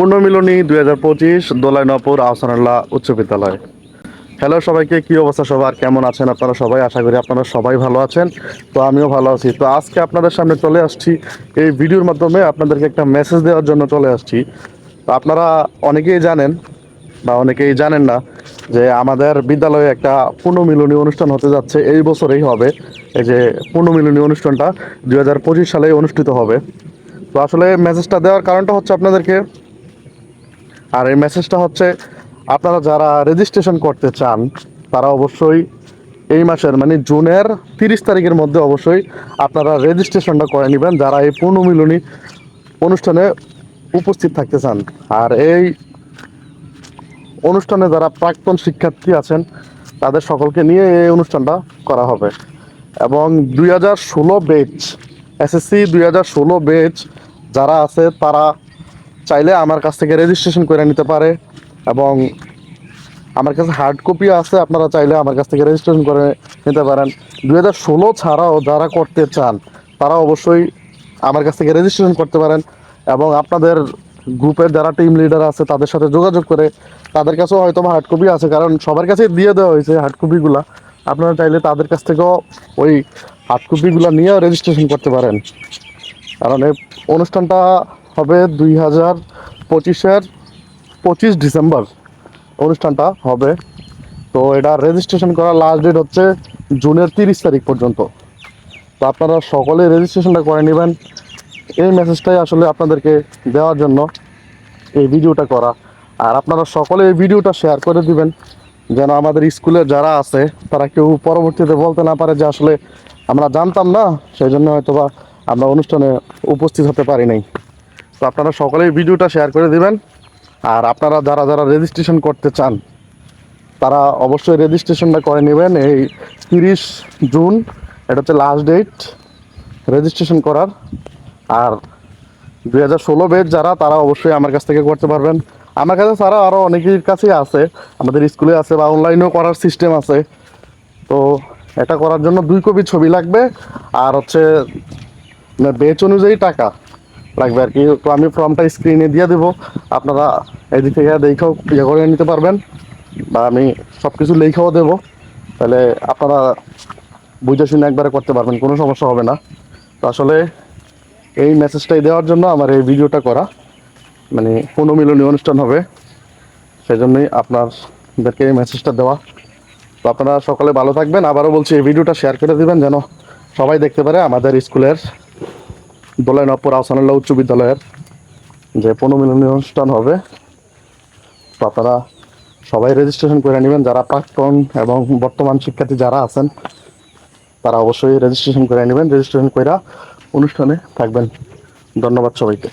পূর্ণমিলনী দুই হাজার পঁচিশ দোলাই নপুর আহসানুল্লাহ উচ্চ বিদ্যালয়। হ্যালো সবাইকে, কি অবস্থা সবার? কেমন আছেন আপনারা সবাই? আশা করি আপনারা সবাই ভালো আছেন। তো আমিও ভালো আছি। তো আজকে আপনাদের সামনে চলে আসছি। এই ভিডিওর মাধ্যমে আপনাদেরকে একটা মেসেজ দেওয়ার জন্য চলে আসছি। তো আপনারা অনেকেই জানেন বা অনেকেই জানেন না যে আমাদের বিদ্যালয়ে একটা পুনর্মিলনী অনুষ্ঠান হতে যাচ্ছে। এই বছরেই হবে। এই যে পুনর্মিলনী অনুষ্ঠানটা দু হাজার সালেই অনুষ্ঠিত হবে। তো আসলে মেসেজটা দেওয়ার কারণটা হচ্ছে আপনাদেরকে আর এই মেসেজটা হচ্ছে, আপনারা যারা রেজিস্ট্রেশন করতে চান, তারা অবশ্যই এই মাসের মানে জুনের তিরিশ তারিখের মধ্যে অবশ্যই আপনারা রেজিস্ট্রেশনটা করে নেবেন, যারা এই পুনর্মিলনী অনুষ্ঠানে উপস্থিত থাকতে চান। আর এই অনুষ্ঠানে যারা প্রাক্তন শিক্ষার্থী আছেন, তাদের সকলকে নিয়ে এই অনুষ্ঠানটা করা হবে। এবং দুই হাজার ষোলো বেচ এসএসসি দুই হাজার ষোলো বেচ যারা আছে, তারা চাইলে আমার কাছ থেকে রেজিস্ট্রেশন করে নিতে পারে এবং আমার কাছে হার্ড কপি আছে, আপনারা চাইলে আমার কাছ থেকে রেজিস্ট্রেশন করে নিতে পারেন। দু ষোলো ছাড়াও যারা করতে চান, তারা অবশ্যই আমার কাছ থেকে রেজিস্ট্রেশন করতে পারেন এবং আপনাদের গ্রুপের যারা টিম লিডার আছে, তাদের সাথে যোগাযোগ করে তাদের কাছেও হয়তো হার্ড কপি আছে, কারণ সবার কাছে দিয়ে দেওয়া হয়েছে হার্ড কপিগুলো আপনারা চাইলে তাদের কাছ থেকেও ওই হার্ড কপিগুলো নিয়েও রেজিস্ট্রেশন করতে পারেন। কারণ এই অনুষ্ঠানটা হবে দুই হাজার পঁচিশের পঁচিশ ডিসেম্বর অনুষ্ঠানটা হবে। তো এটা রেজিস্ট্রেশন করার লাস্ট ডেট হচ্ছে জুনের তিরিশ তারিখ পর্যন্ত। তো আপনারা সকলে রেজিস্ট্রেশনটা করে নেবেন। এই মেসেজটাই আসলে আপনাদেরকে দেওয়ার জন্য এই ভিডিওটা করা। আর আপনারা সকলে এই ভিডিওটা শেয়ার করে দিবেন, যেন আমাদের স্কুলে যারা আছে, তারা কেউ পরবর্তীতে বলতে না পারে যে আসলে আমরা জানতাম না, সেই জন্য হয়তো বা আমরা অনুষ্ঠানে উপস্থিত হতে পারি নাই। তো আপনারা সকলেই ভিডিওটা শেয়ার করে দিবেন। আর আপনারা যারা যারা রেজিস্ট্রেশন করতে চান, তারা অবশ্যই রেজিস্ট্রেশনটা করে নেবেন। এই তিরিশ জুন, এটা হচ্ছে লাস্ট ডেট রেজিস্ট্রেশন করার। আর দুই হাজার ষোলো বেচ যারা, তারা অবশ্যই আমার কাছ থেকে করতে পারবেন। আমার কাছে ছাড়া আরও অনেকের কাছেই আছে। আমাদের স্কুলে আছে বা অনলাইনেও করার সিস্টেম আছে। তো এটা করার জন্য দুই কপি ছবি লাগবে। আর হচ্ছে বেচ অনুযায়ী টাকা। লাগবে আর কি। তো আমি ফর্মটা স্ক্রিনে দিয়ে দেবো। আপনারা এদিক থেকে দেখেও ইয়ে করে নিতে পারবেন বা আমি সব কিছু লেখাও দেবো। তাহলে আপনারা বুঝে শুনে একবারে করতে পারবেন, কোনো সমস্যা হবে না। তো আসলে এই মেসেজটাই দেওয়ার জন্য আমার এই ভিডিওটা করা। মানে পুনর্মিলনী অনুষ্ঠান হবে। সেই জন্যই আপনাদেরকে এই মেসেজটা দেওয়া। তো আপনারা সকলে ভালো থাকবেন। আবারও বলছি, এই ভিডিওটা শেয়ার করে দেবেন যেন সবাই দেখতে পারে আমাদের স্কুলের দোলাই নপুর আহসানুল্লাহ উচ্চ বিদ্যালয়ের যে পুনর্মিলনী অনুষ্ঠান হবে, তো আপনারা সবাই রেজিস্ট্রেশন করে নেবেন। যারা প্রাক্তন এবং বর্তমান শিক্ষার্থী যারা আছেন, তারা অবশ্যই রেজিস্ট্রেশন করে নেবেন। রেজিস্ট্রেশন করে অনুষ্ঠানে থাকবেন। ধন্যবাদ সবাইকে।